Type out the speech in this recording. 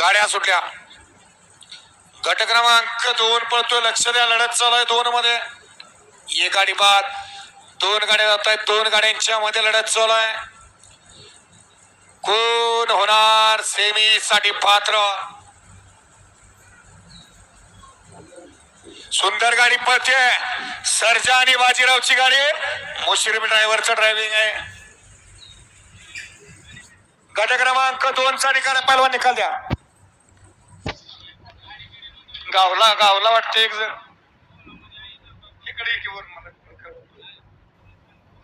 गाड्या सुटल्या. गट क्रमांक दोन पळतोय. लक्ष द्या लढत चालू आहे दोन मध्ये एक गाडी बाद. दोन गाड्या जात आहेत दोन गाड्यांच्या मध्ये लढत चालू आहे कोण होणार? सेमी साठी पात्र. सुंदर गाडी पळते सर्जा आणि बाजीरावची गाडी. मुश्रीफ ड्रायव्हरचं ड्रायव्हिंग आहे. गट क्रमांक दोन चा निकाल पहिलवान निकाल द्या. गावला गावला वाटते एक जण. इकडे किंवा मला.